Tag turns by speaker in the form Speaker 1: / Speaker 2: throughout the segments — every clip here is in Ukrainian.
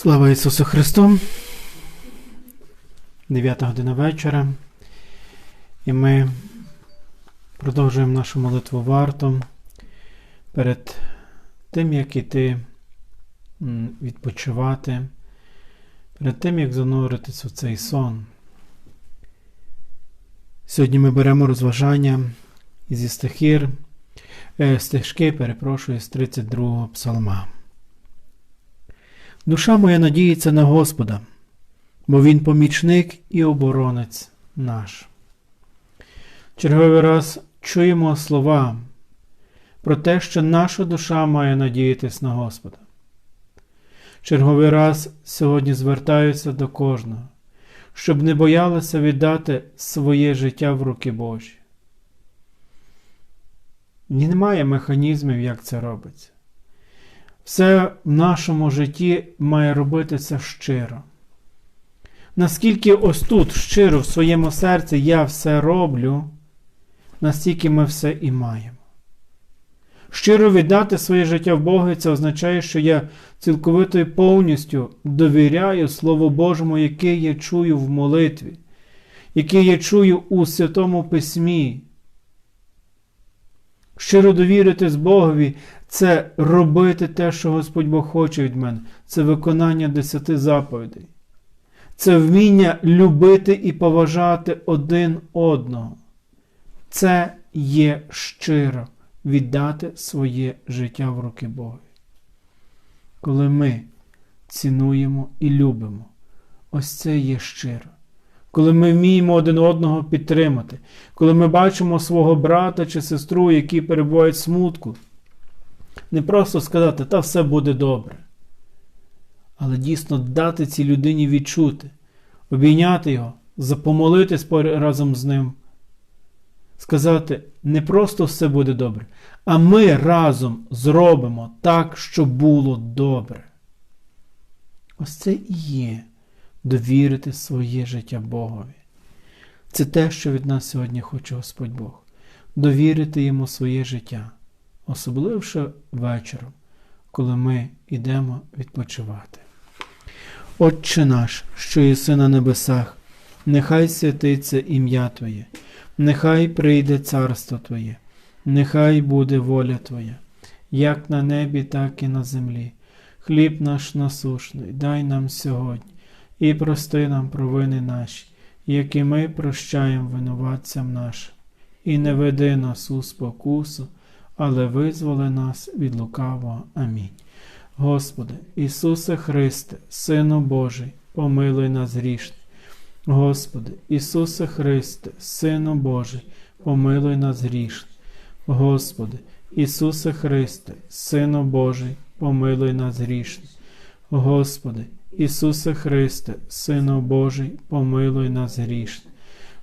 Speaker 1: Слава Ісусу Христу! 9 година вечора. І ми продовжуємо нашу молитву варту перед тим, як іти відпочивати, перед тим, як зануритися в цей сон. Сьогодні ми беремо розважання зі стихір, е, стежки, перепрошую, з 32 псалма. Душа моя надіється на Господа, бо Він помічник і оборонець наш. Черговий раз чуємо слова про те, що наша душа має надіятись на Господа. Черговий раз сьогодні звертаюся до кожного, щоб не боялися віддати своє життя в руки Божі. Немає механізмів, як це робиться. Все в нашому житті має робитися щиро. Наскільки ось тут, щиро, в своєму серці я все роблю, настільки ми все і маємо. Щиро віддати своє життя в Богу, це означає, що я цілковито і повністю довіряю Слову Божому, яке я чую в молитві, яке я чую у Святому Письмі. Щиро довірити Богові це робити те, що Господь Бог хоче від мене, це виконання десяти заповідей. Це вміння любити і поважати один одного. Це є щиро віддати своє життя в руки Богові. Коли ми цінуємо і любимо, ось це є щиро. Коли ми вміємо один одного підтримати, коли ми бачимо свого брата чи сестру, які перебувають смутку, не просто сказати, та все буде добре. Але дійсно дати цій людині відчути, обійняти його, запомолитись разом з ним. Сказати, не просто все буде добре, а ми разом зробимо так, щоб було добре. Ось це і є довірити своє життя Богові. Це те, що від нас сьогодні хоче Господь Бог. Довірити йому своє життя особливо вечором, коли ми йдемо відпочивати. Отче наш, що єси на небесах, нехай святиться ім'я Твоє, нехай прийде царство Твоє, нехай буде воля Твоя, як на небі, так і на землі. Хліб наш насушний, дай нам сьогодні і прости нам провини наші, які ми прощаємо винуватцям нашим, і не веди нас у спокусу але визволи нас від лукавого. Амінь. Господи, Ісусе Христе, Сину Божий, помилуй нас грішних. Господи, Ісусе Христе, Сину Божий, помилуй нас грішних. Господи, Ісусе Христе, Сину Божий, помилуй нас грішних. Господи, Ісусе Христе, Сину Божий, помилуй нас грішних.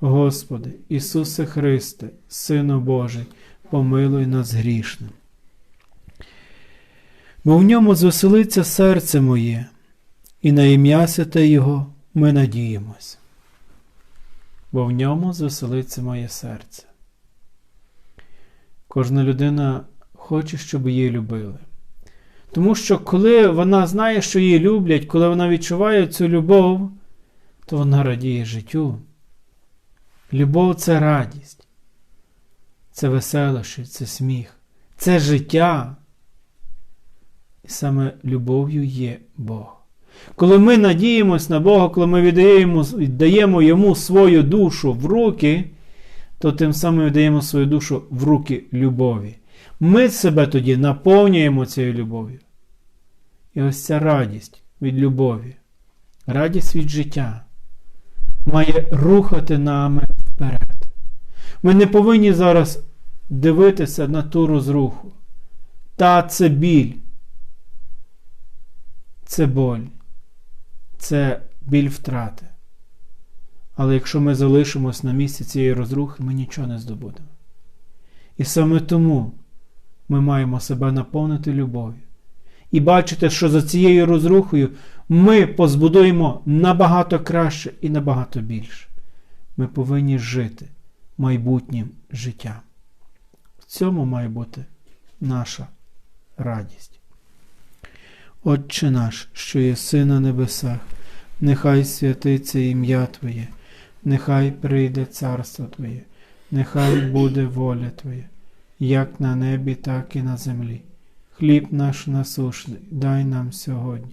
Speaker 1: Господи, Ісусе Христе, Сину Божий, помилуй нас грішним. Бо в ньому звеселиться серце моє, і на ім'я святе Його ми надіємось. Бо в ньому звеселиться моє серце. Кожна людина хоче, щоб її любили. Тому що, коли вона знає, що її люблять, коли вона відчуває цю любов, то вона радіє життю. Любов це радість, це веселощі, це сміх, це життя. І саме любов'ю є Бог. Коли ми надіємось на Бога, коли ми віддаємо віддаємо Йому свою душу в руки, то тим самим віддаємо свою душу в руки любові. Ми себе тоді наповнюємо цією любов'ю. І ось ця радість від любові, радість від життя має рухати нами вперед. Ми не повинні зараз дивитися на ту розруху. Та це біль. Це боль, це біль втрати. Але якщо ми залишимось на місці цієї розрухи, ми нічого не здобудемо. І саме тому ми маємо себе наповнити любов'ю. І бачите, що за цією розрухою ми позбудуємо набагато краще і набагато більше. Ми повинні жити майбутнім життям. В цьому має бути наша радість. Отче наш, що єси на небесах, нехай святиться ім'я Твоє, нехай прийде царство Твоє, нехай буде воля Твоя, як на небі, так і на землі. Хліб наш насушний, дай нам сьогодні,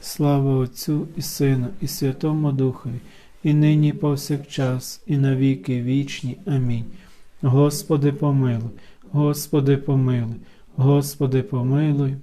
Speaker 1: Слава Отцю і Сину, і Святому Духові, і нині повсякчас, і навіки вічні. Амінь. Господи, помилуй, Господи, помилуй, Господи, помилуй.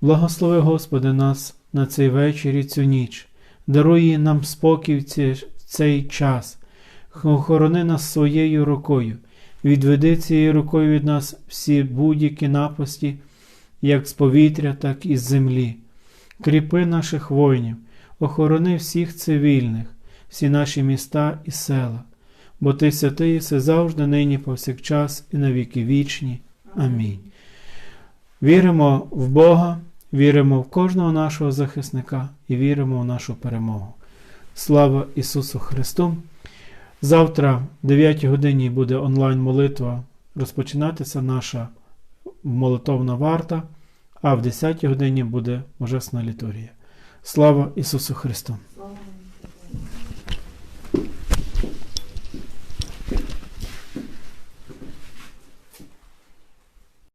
Speaker 1: Благослови, Господи, нас на цей вечір і цю ніч. Даруй нам спокій в цей час. Охорони нас своєю рукою. Відведи цією рукою від нас всі будь-які напасті, як з повітря, так і з землі. Кріпи наших воїнів, охорони всіх цивільних, всі наші міста і села, бо Ти святий все завжди, нині, повсякчас і на віки вічні. Амінь. Віримо в Бога, віримо в кожного нашого захисника і віримо в нашу перемогу. Слава Ісусу Христу! Завтра, в 9 годині, буде онлайн-молитва розпочинатися наша молитовна варта, а в 10 годині буде Божесна літургія. Слава Ісусу Христу!